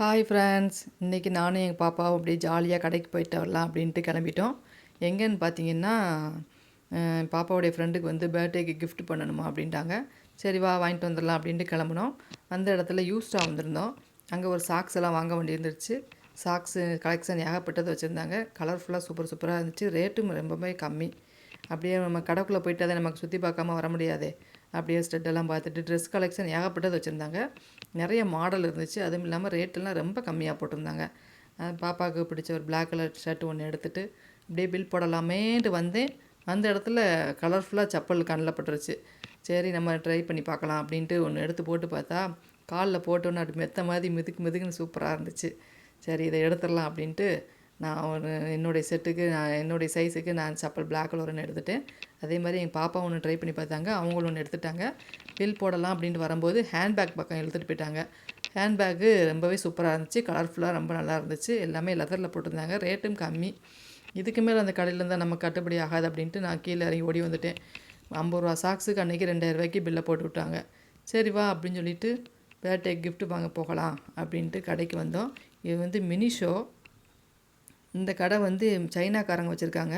Hi friends இன்றைக்கி நானும் எங்கள் பாப்பாவும் அப்படியே ஜாலியாக கடைக்கு போயிட்டு வரலாம் அப்படின்ட்டு கிளம்பிட்டோம். எங்கேன்னு பார்த்தீங்கன்னா பாப்பாவுடைய ஃப்ரெண்டுக்கு வந்து பர்த்டேக்கு கிஃப்ட் பண்ணணுமா அப்படின்ட்டாங்க. சரி வா வாங்கிட்டு வந்துடலாம் அப்படின்ட்டு கிளம்புனோம். அந்த இடத்துல யூஸ்டாக வந்திருந்தோம். அங்கே ஒரு சாக்ஸ் எல்லாம் வாங்க வேண்டியிருந்துருச்சு. சாக்ஸு கலெக்ஷன் ஏகப்பட்டது வச்சுருந்தாங்க. கலர்ஃபுல்லாக சூப்பர் சூப்பராக இருந்துச்சு. ரேட்டும் ரொம்பவே கம்மி. அப்படியே நம்ம கடைக்குள்ளே போயிட்டு அதை நமக்கு சுற்றி பார்க்காம வர முடியாதே. அப்படியே ஸ்டெட்டெல்லாம் பார்த்துட்டு ட்ரெஸ் கலெக்ஷன் ஏகப்பட்டது வச்சுருந்தாங்க. நிறைய மாடல் இருந்துச்சு. அதுவும் இல்லாமல் ரேட்டெல்லாம் ரொம்ப கம்மியாக போட்டிருந்தாங்க. பாப்பாவுக்கு பிடிச்ச ஒரு பிளாக் கலர் ஷர்ட் ஒன்று எடுத்துகிட்டு அப்படியே பில் போடலாமேன்ட்டு வந்தேன். அந்த இடத்துல கலர்ஃபுல்லாக செப்பல் கண்ணில் பட்டுருச்சு சரி நம்ம ட்ரை பண்ணி பார்க்கலாம் அப்படின்ட்டு ஒன்று எடுத்து போட்டு பார்த்தா காலில் போட்டோன்னு அப்படி மெத்த மாதிரி மிதுக்கு மிதுக்குன்னு சூப்பராக இருந்துச்சு. சரி இதை எடுத்துடலாம் அப்படின்ட்டு நான் ஒரு என்னுடைய செட்டுக்கு நான் என்னுடைய சைஸுக்கு நான் செப்பல் பிளாக் கலர் ஒன்று எடுத்துட்டேன் அதே மாதிரி எங்கள் பாப்பா ஒன்று ட்ரை பண்ணி பார்த்தாங்க அவங்களும் ஒன்று எடுத்துட்டாங்க. பில் போடலாம் அப்படின்ட்டு வரும்போது ஹேண்ட்பேக் பக்கம் இழுத்துட்டு போயிட்டாங்க. ஹேண்ட்பேக்கு ரொம்பவே சூப்பராக இருந்துச்சு கலர்ஃபுல்லாக ரொம்ப நல்லா இருந்துச்சு. எல்லாமே லெதரில் போட்டிருந்தாங்க ரேட்டும் கம்மி. இதுக்கு மேலே அந்த கடையில் இருந்தால் நமக்கு கட்டுப்படி ஆகாது அப்படின்ட்டு நான் கீழே இறங்கி ஓடி வந்துட்டேன். ஐம்பது ரூபா சாக்ஸுக்கு அன்றைக்கி ரெண்டாயிரம் ரூபாய்க்கு பில்லை போட்டு விட்டாங்க. சரி வா அப்படின்னு சொல்லிட்டு பேட்டை கிஃப்ட்டு வாங்க போகலாம் அப்படின்ட்டு கடைக்கு வந்தோம். இது வந்து மினி ஷோ இந்த கடை வந்து சைனாக்காரங்க வச்சுருக்காங்க.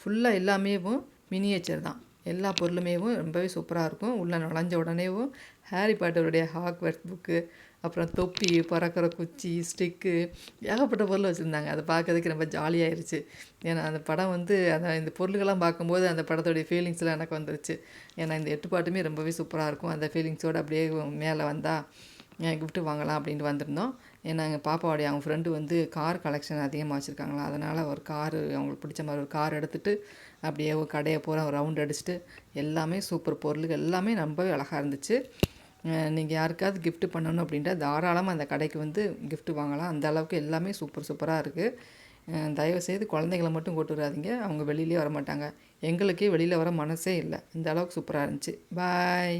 ஃபுல்லாக எல்லாமேவும் மினியேச்சர் தான். எல்லா பொருளுமேவும் ரொம்பவே சூப்பராக இருக்கும். உள்ளே நுழைஞ்ச உடனேவும் ஹாரி பாட்டருடைய ஹாக்வர்ட் புக்கு அப்புறம் தொப்பி பறக்கிற குச்சி ஸ்டிக்கு ஏகப்பட்ட பொருள் வச்சுருந்தாங்க. அதை பார்க்கறதுக்கு ரொம்ப ஜாலியாயிருச்சு ஏன்னா அந்த படம் வந்து அந்த இந்த பொருள்கள்லாம் பார்க்கும்போது அந்த படத்துடைய ஃபீலிங்ஸ்லாம் எனக்கு வந்துருச்சு. ஏன்னா இந்த எட்டு பாட்டுமே ரொம்பவே சூப்பராக இருக்கும். அந்த ஃபீலிங்ஸோடு அப்படியே மேலே வந்தால் கிஃப்ட்டு வாங்கலாம் அப்படின்ட்டு வந்திருந்தோம். ஏன்னா எங்கள் பாப்பாவுடைய அவங்க ஃப்ரெண்டு வந்து கார் கலெக்ஷன் அதிகமாக வச்சுருக்காங்களா. அதனால் ஒரு காரு அவங்களுக்கு பிடிச்ச மாதிரி ஒரு கார் எடுத்துகிட்டு அப்படியே ஒரு கடையை பூரா ரவுண்ட் அடிச்சுட்டு எல்லாமே சூப்பர் பொருளுகள் எல்லாமே ரொம்பவே அழகாக இருந்துச்சு. நீங்கள் யாருக்காவது கிஃப்ட்டு பண்ணணும் அப்படின்ட்டா தாராளமாக அந்த கடைக்கு வந்து கிஃப்ட்டு வாங்கலாம். அந்த அளவுக்கு எல்லாமே சூப்பர் சூப்பராக இருக்குது தயவுசெய்து குழந்தைங்கள மட்டும் கூட்டு வராதீங்க. அவங்க வெளியிலே வர மாட்டாங்க எங்களுக்கே வெளியில் வர மனசே இல்லை. இந்த அளவுக்கு சூப்பராக இருந்துச்சு. பாய்